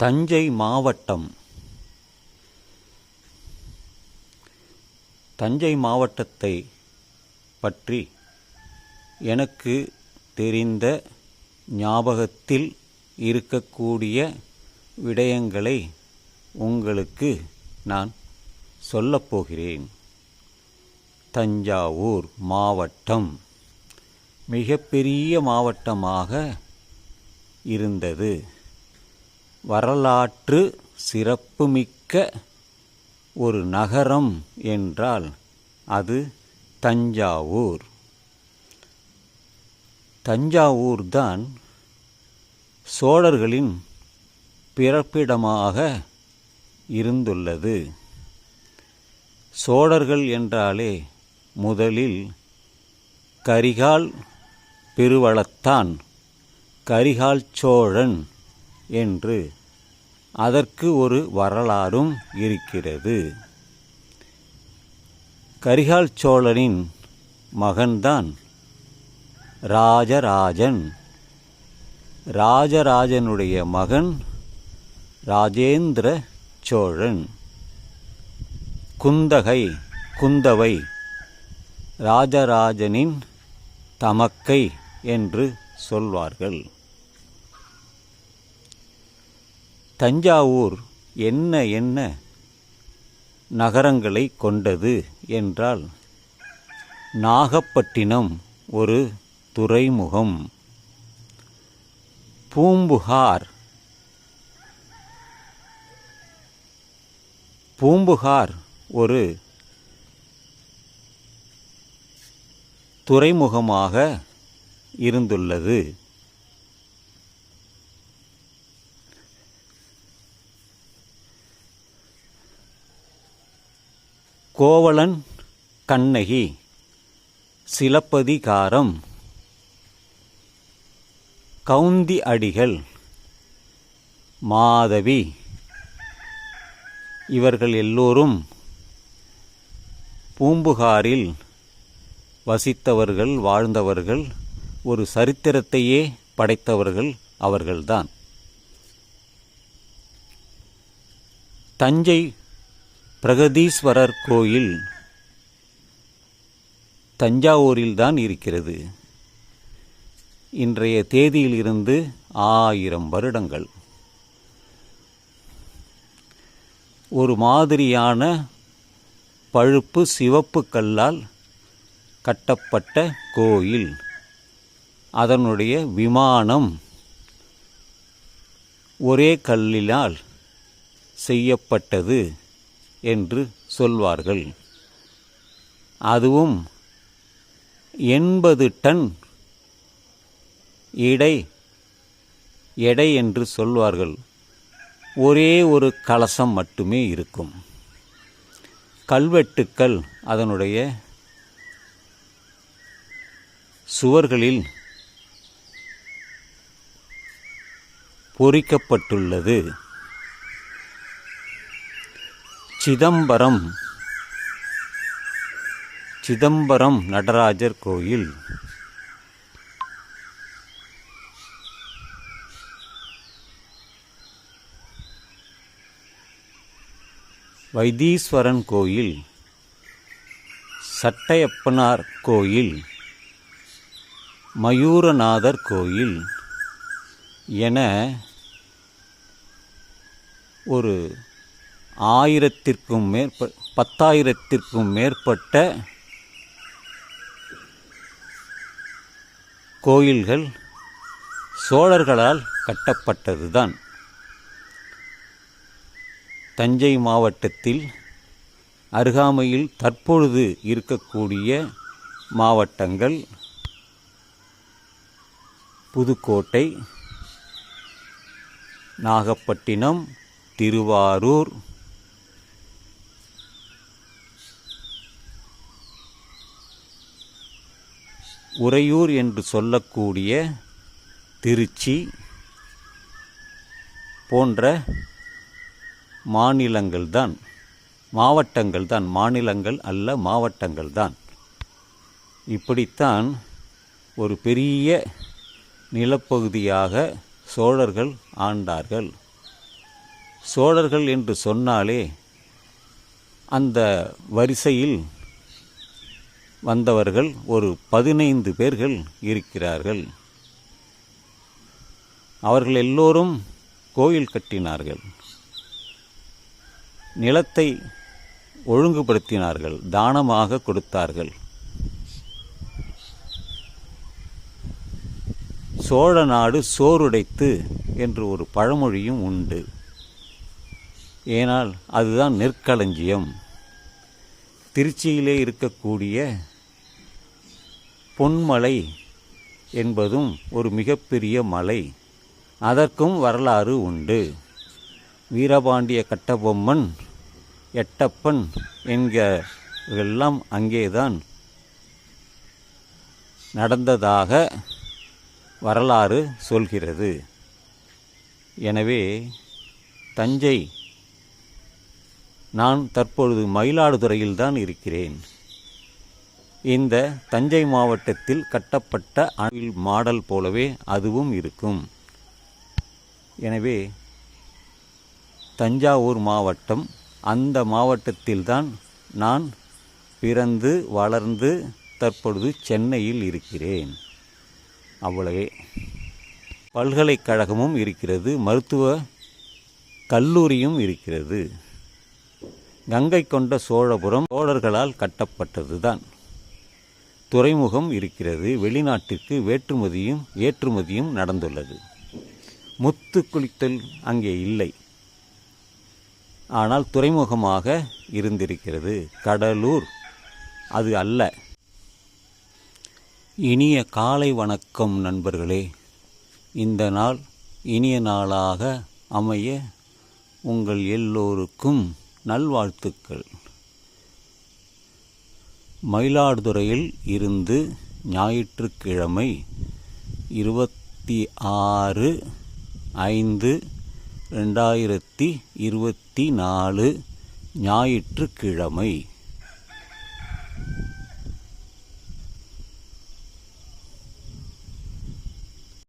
தஞ்சை மாவட்டம். தஞ்சை மாவட்டத்தை பற்றி எனக்கு தெரிந்த ஞாபகத்தில் இருக்கக்கூடிய விடயங்களை உங்களுக்கு நான் சொல்லப்போகிறேன் தஞ்சாவூர் மாவட்டம் மிகப்பெரிய மாவட்டமாக இருந்தது. வரலாற்று சிறப்புமிக்க ஒரு நகரம் என்றால் அது தஞ்சாவூர். தஞ்சாவூர் தான் சோழர்களின் பிறப்பிடமாக இருந்துள்ளது. சோழர்கள் என்றாலே முதலில் கரிகால் பெருவளத்தான் கரிகால் சோழன் என்று அதற்கு ஒரு வரலாறும் இருக்கிறது. கரிகால் சோழனின் மகன்தான் ராஜராஜன். ராஜராஜனுடைய மகன் ராஜேந்திர சோழன். குந்தகை குந்தவை ராஜராஜனின் தமக்கை என்று சொல்வார்கள். தஞ்சாவூர் என்ன என்ன நகரங்களை கொண்டது என்றால் நாகப்பட்டினம் ஒரு துறைமுகம். பூம்புகார். பூம்புகார் ஒரு துறைமுகமாக இருந்துள்ளது. கோவலன் கண்ணகி சிலப்பதிகாரம். கவுந்தி அடிகள் மாதவி. இவர்கள் எல்லோரும் பூம்புகாரில் வசித்தவர்கள் வாழ்ந்தவர்கள் ஒரு சரித்திரத்தையே படைத்தவர்கள் அவர்கள்தான். தஞ்சை பிரகதீஸ்வரர் கோயில் தஞ்சாவூரில்தான் இருக்கிறது. இன்றைய தேதியிலிருந்து ஆயிரம் வருடங்கள். ஒரு மாதிரியான பழுப்பு சிவப்பு கல்லால் கட்டப்பட்ட கோயில். அதனுடைய விமானம் ஒரே கல்லினால் செய்யப்பட்டது. என்று சொல்வார்கள். அதுவும் எண்பது டன் இடை எடை என்று சொல்வார்கள். ஒரே ஒரு கலசம் மட்டுமே இருக்கும். கல்வெட்டுக்கள் அதனுடைய சுவர்களில் பொறிக்கப்பட்டுள்ளது. சிதம்பரம். சிதம்பரம் நடராஜர் கோயில். வைத்தீஸ்வரன் கோயில். சட்டையப்பனார் கோயில். மயூரநாதர் கோயில். என ஒரு ஆயிரத்திற்கும் மேற்ப பத்தாயிரத்திற்கும் மேற்பட்ட கோயில்கள் சோழர்களால் கட்டப்பட்டதுதான். தஞ்சை மாவட்டத்தில் அருகாமையில் தற்பொழுது இருக்கக்கூடிய மாவட்டங்கள் புதுக்கோட்டை நாகப்பட்டினம் திருவாரூர் உறையூர் என்று சொல்லக்கூடிய திருச்சி போன்ற மாநிலங்கள்தான் மாவட்டங்கள் தான் மாநிலங்கள் அல்ல மாவட்டங்கள் தான் இப்படித்தான் ஒரு பெரிய நிலப்பகுதியாக சோழர்கள் ஆண்டார்கள். சோழர்கள் என்று சொன்னாலே அந்த வரிசையில் வந்தவர்கள் ஒரு பதினைந்து பேர்கள் இருக்கிறார்கள். அவர்கள் எல்லோரும் கோயில் கட்டினார்கள். நிலத்தை ஒழுங்குபடுத்தினார்கள் தானமாக கொடுத்தார்கள். சோழ நாடு சோறுடைத்து என்று ஒரு பழமொழியும் உண்டு. ஏனால் அதுதான் நெற்களஞ்சியம். திருச்சியிலே இருக்கக்கூடிய பொன்மலை என்பதும் ஒரு மிகப்பெரிய மலை. அதற்கும் வரலாறு உண்டு. வீரபாண்டிய கட்டபொம்மன் எட்டப்பன் என்கிறெல்லாம் அங்கேதான் நடந்ததாக வரலாறு சொல்கிறது. எனவே தஞ்சை நான் தற்பொழுது மயிலாடுதுறையில்தான் இருக்கிறேன். இந்த தஞ்சை மாவட்டத்தில் கட்டப்பட்ட அணில் மாடல் போலவே அதுவும் இருக்கும். எனவே தஞ்சாவூர் மாவட்டம் அந்த மாவட்டத்தில்தான் நான் பிறந்து வளர்ந்து தற்பொழுது சென்னையில் இருக்கிறேன். அவ்வளவே. பல்கலைக்கழகமும் இருக்கிறது மருத்துவ கல்லூரியும் இருக்கிறது. கங்கை கொண்ட சோழபுரம் சோழர்களால் கட்டப்பட்டதுதான். துறைமுகம் இருக்கிறது. வெளிநாட்டிற்கு வேற்றுமதியும் ஏற்றுமதியும் நடந்துள்ளது. முத்து குளித்தல் அங்கே இல்லை. ஆனால் துறைமுகமாக இருந்திருக்கிறது. கடலூர். அது அல்ல. இனிய காலை வணக்கம் நண்பர்களே. இந்த நாள் இனிய நாளாக அமைய உங்கள் எல்லோருக்கும் நல்வாழ்த்துக்கள். மயிலாடுதுறையில் இருந்து ஞாயிற்றுக்கிழமை இருபத்தி ஆறு ஐந்து ரெண்டாயிரத்தி இருபத்தி நாலு ஞாயிற்றுக்கிழமை.